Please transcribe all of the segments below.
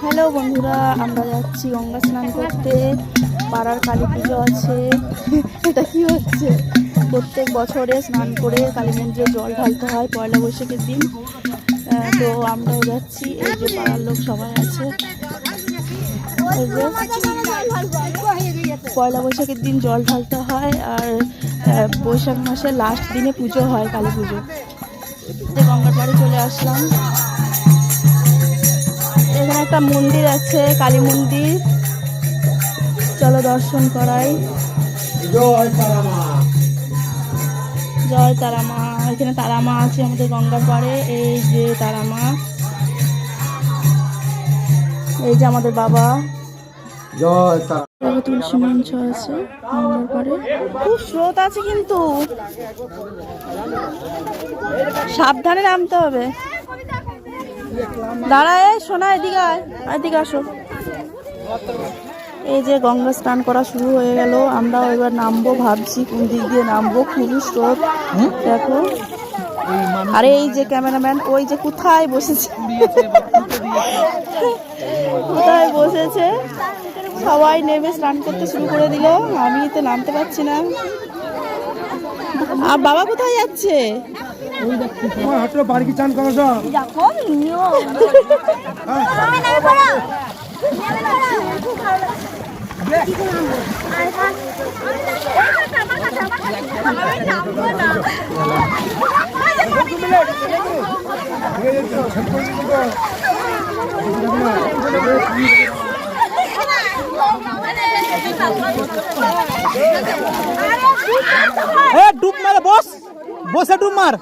Hello বন্ধুরা, আমরা যাচ্ছি গঙ্গা স্নান করতে। পাড়ার কালী পুজো আছে। এটা কি হচ্ছে? প্রত্যেক বছরে স্নান করে কালী মন্দিরে জল ঢালতে হয় পয়লা বৈশাখের দিন। তো আমরাও যাচ্ছি। এই যে পাড়ার লোক সবাই আছে। পয়লা বৈশাখের দিন জল ঢালতে হয় আর বৈশাখ মাসের লাস্ট দিনে পুজো হয় কালী পুজো। গঙ্গার পাড়ে চলে আসলাম। এখানে একটা মন্দির আছে কালী মন্দির। চলো দর্শন করাই। জয় তারা মা। তারা মা। এখানে তারা মা আছে আমাদের গঙ্গার পাড়ে। এই যে তারা মা। এই যে আমাদের বাবা। জয় তারা তুলসী মঞ্চ আছে গঙ্গার পাড়ে। খুব স্রোত আছে কিন্তু। সাবধানে নামতে হবে। দাঁড়ায় শোনা এদিকে আয়, এদিকে আসো। এই যে গঙ্গা স্নান করা শুরু হয়ে গেল আমরা এবার নামবো, ভাবছি কোন দিক দিয়ে নামবো, খুবই স্রোত। দেখো। আরে এই যে ক্যামেরাম্যান, ওই যে কোথায় বসেছে? কোথায় বসেছে? সবাই নেমে স্নান করতে শুরু করে দিল, আমি তো নামতে পারছি না। আর বাবা কোথায় যাচ্ছে? তোমার হাতটা বাড়ি কি চান করো সব এ ডুব মারে বস। বসে ডুব মার।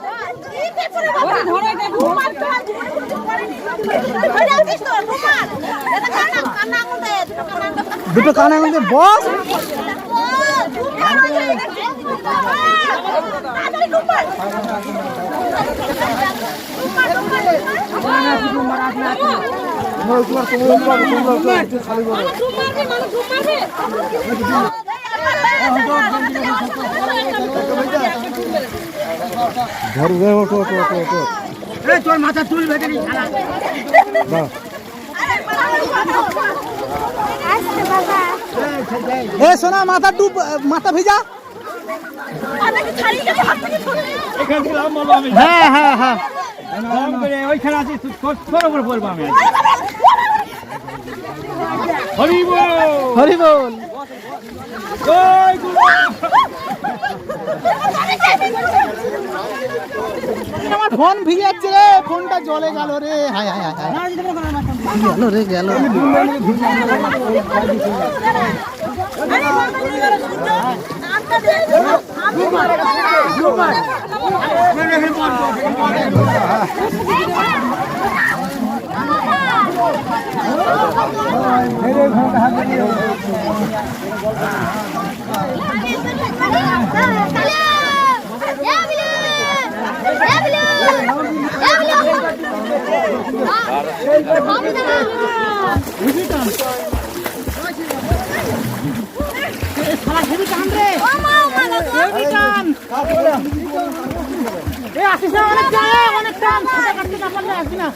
দুটো কানে আঙুল বস। ধর ধর ওঠো ওঠো ওঠো ওঠো তোর মাথা চুল বেঁধে নি দাও। এ সোনা মাথা ডুব মাথা ভিজা। হ্যাঁ হ্যাঁ হ্যাঁ। ওইখানে আছি তোর উপর বলব আমি। হরি বল হরি বল আমার ফোন ভিজে যাচ্ছে রে ফোনটা জলে গেল রে হায় হায় হায় হায় গেল রে গেল এ না না না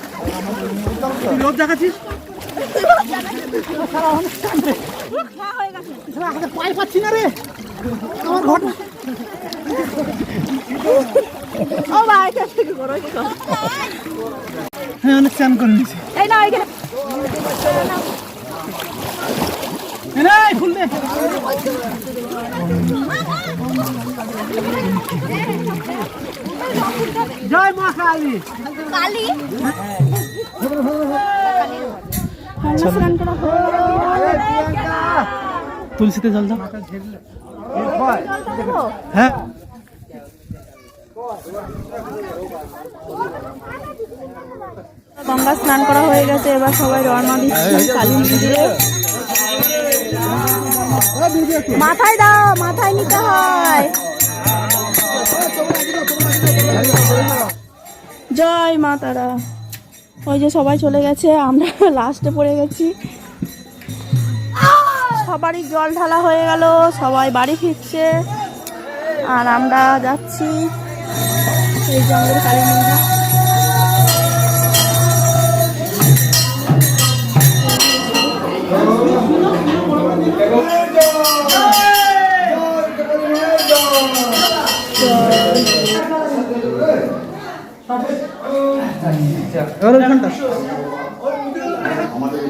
লোভ দেখাচ্ছিস সারা অনেক টান রে সারা হাতে পায়ে পাচ্ছি না রে আমার ঘর হ্যাঁ অনেক চান করে নিয়েছি। এই না এখানে। দে। জয় মা কালী। করা হয়ে গেল। তুলসীতে জল দাও। হ্যাঁ? গঙ্গা স্নান করা হয়ে গেছে, এবার সবাই রওনা দিচ্ছি কালী মন্দিরে। মাথায় দাও, মাথায় নিতে হয়। জয় মা তারা। ওই যে সবাই চলে গেছে, আমরা লাস্টে পড়ে গেছি। সবারই জল ঢালা হয়ে গেল, সবাই বাড়ি ফিরছে। আর আমরা যাচ্ছি এই জঙ্গল কালী মন্দির এগারো ঘণ্টা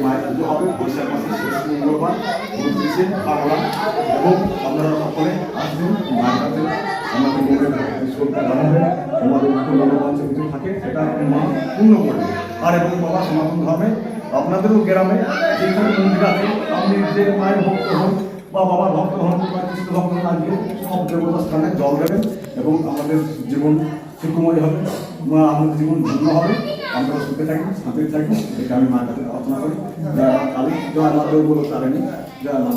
মায়ের পুজো হবে বৈশাখ মাসের শেষ মঙ্গলবার উনত্রিশে বাংলা এবং আপনারা সকলে আসবেন মায়ের কাছে আমাদের মনের কিছু থাকে সেটা মা পূর্ণ করবে আর এবং বাবা সনাতন ধর্মে আপনাদেরও গ্রামে যেখানে মন্দির আছে আপনি যে মায়ের ভক্ত হন বা বাবার ভক্ত হন বা কৃষ্ণ ভক্ত হন আজকে সব দেবতার স্থানে জল দেবেন এবং আমাদের জীবন সুখময় হবে। আমাদের জীবন ধন্য হবে। আমরা সুখে থাকি শান্তিতে থাকি এটা আমি মায়ের কাছে প্রার্থনা করি। যারা কালী জয় মা বলো তারা নেই। মা